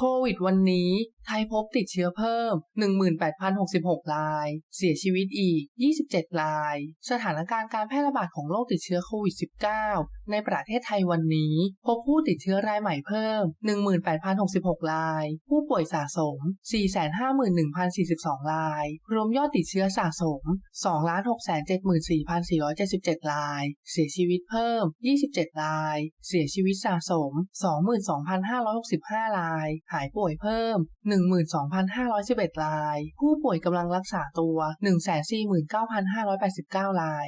โควิดวันนี้ ไทยพบติดเชื้อเพิ่ม 18,066 ราย เสียชีวิตอีก 27 ราย สถานการณ์การแพร่ระบาดของโรคติดเชื้อโควิด -19 ในประเทศไทยวันนี้ พบผู้ติดเชื้อรายใหม่เพิ่ม 18,066 ราย ผู้ป่วยสะสม 451,042 ราย รวมยอดติดเชื้อสะสม 2,674,477 ราย เสียชีวิตเพิ่ม 27 ราย เสียชีวิตสะสม 22,565 ราย หายป่วยเพิ่ม12,511 ราย ผู้ป่วยกำลังรักษาตัว 149,589 ราย